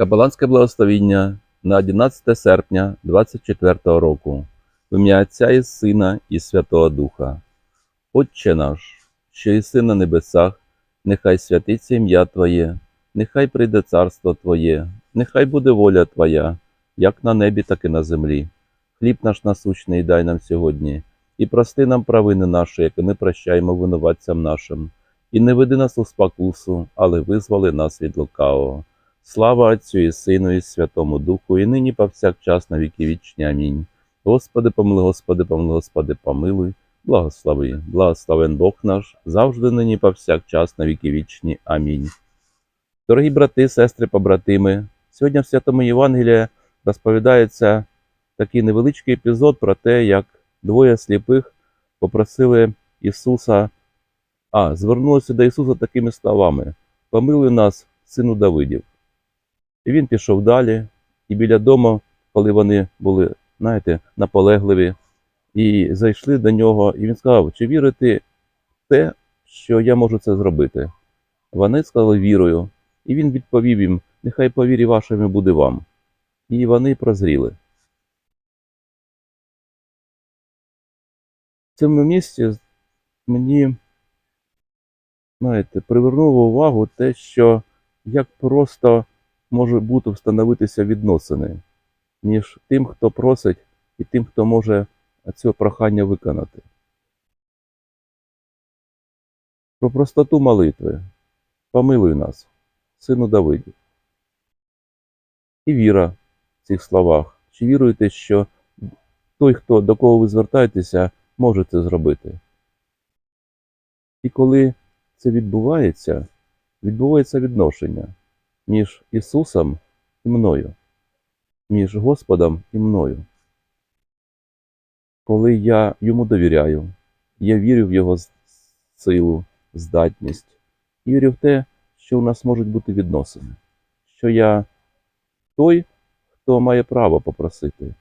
Капеланське благословіння на 11 серпня 24 року. В ім'я Отця і Сина і Святого Духа. Отче наш, що єси на небесах, нехай святиться ім'я Твоє, нехай прийде царство Твоє, нехай буде воля Твоя, як на небі, так і на землі. Хліб наш насущний дай нам сьогодні, і прости нам провини наші, які ми прощаємо винуватцям нашим, і не веди нас у спокусу, але визволи нас від лукавого. Слава Отцю і Сину, і Святому Духу, і нині повсякчас на віки вічні. Амінь. Господи, помилуй, Господи, помилуй, Господи, помилуй, благослови, благословен Бог наш, завжди нині повсякчас на віки вічні. Амінь. Дорогі брати, сестри, побратими, сьогодні в Святому Євангелії розповідається такий невеличкий епізод про те, як двоє сліпих попросили Ісуса, а, звернулися до Ісуса такими словами: Помилуй нас, сину Давидів. І він пішов далі, і біля дому, коли вони були, знаєте, наполегливі, і зайшли до нього, і він сказав, чи вірите в те, що я можу це зробити? Вони сказали вірою, і він відповів їм, нехай по вірі вашими буде вам. І вони прозріли. В цьому місці мені, знаєте, привернуло увагу те, що як просто може бути встановитися відносини між тим, хто просить, і тим, хто може це прохання виконати. Про простоту молитви. Помилуй нас, сину Давидів. І віра в цих словах. Чи віруєте, що той, хто до кого ви звертаєтеся, може це зробити? І коли це відбувається, відбувається відношення між Ісусом і мною, між Господом і мною. Коли я йому довіряю, я вірю в Його силу, здатність, і вірю в те, що у нас можуть бути відносини, що я той, хто має право попросити,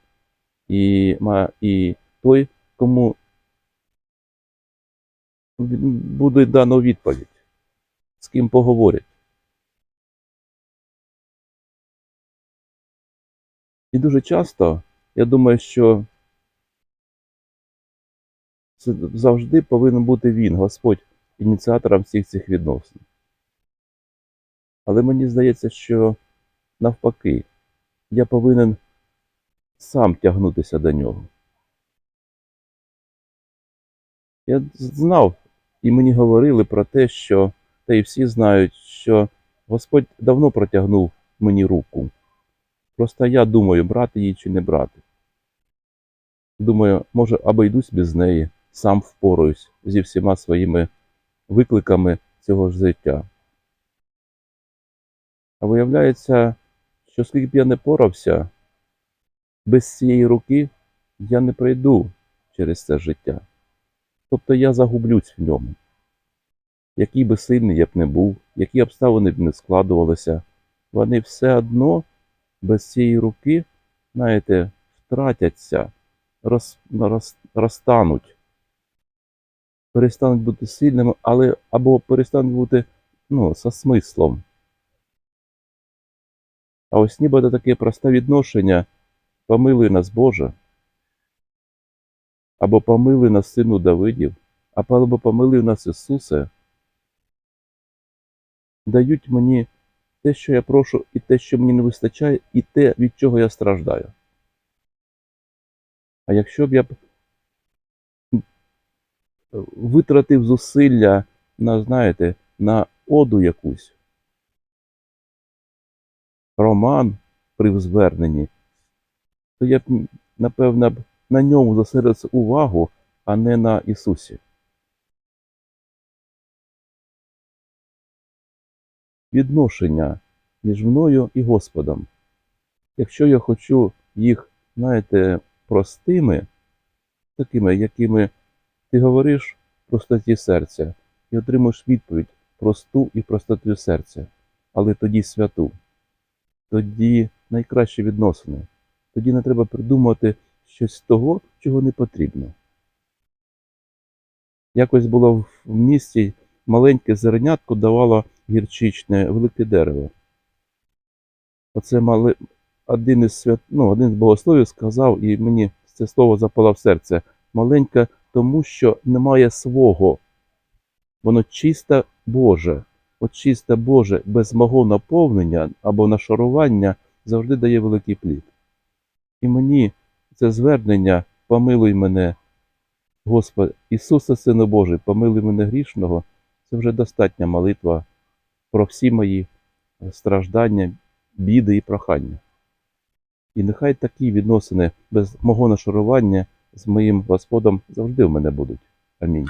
і, і той, кому буде дано відповідь, з ким поговорять. І дуже часто я думаю, що це завжди повинен бути він, Господь, ініціатором всіх цих відносин. Але мені здається, що навпаки, я повинен сам тягнутися до нього. Я знав, і мені говорили про те, що, та й всі знають, що Господь давно протягнув мені руку. Просто я думаю, брати її чи не брати. Думаю, може, обійдусь без неї, сам впораюсь зі всіма своїми викликами цього ж життя. А виявляється, що скільки б я не порався, без цієї руки я не пройду через це життя. Тобто я загублюсь в ньому. Який би сильний я б не був, які обставини б не складувалися, вони все одно без цієї руки, знаєте, втратяться, роз, роз, розтануть, перестануть бути сильними, але або перестануть бути ну, со смислом. А ось ніби таке просте відношення помилуй нас Боже, або помилуй нас сину Давидів, або помилуй нас Ісусе, дають мені те, що я прошу, і те, що мені не вистачає, і те, від чого я страждаю. А якщо б я б витратив зусилля на, знаєте, на оду якусь, роман при зверненні, то я б, напевно, на ньому зосередив увагу, а не на Ісусі. Відношення між мною і Господом. Якщо я хочу їх, знаєте, простими, такими, якими ти говориш в простоті серця, і отримуєш відповідь просту і простоту серця, але тоді святу, тоді найкращі відносини. Тоді не треба придумувати щось того, чого не потрібно. Якось було в місті маленьке зернятко давало гірчичне велике дерево. Оце мали один із свят... ну, один з богословів сказав, і мені це слово запало в серце. Маленька, тому що немає свого. Воно чисте Боже. От чисте Боже без мого наповнення або нашарування завжди дає великий плід. І мені це звернення помилуй мене, Господи, Ісусе Сину Божий, помилуй мене грішного, це вже достатня молитва про всі мої страждання, біди і прохання. І нехай такі відносини без мого нашарування з моїм Господом завжди в мене будуть. Амінь.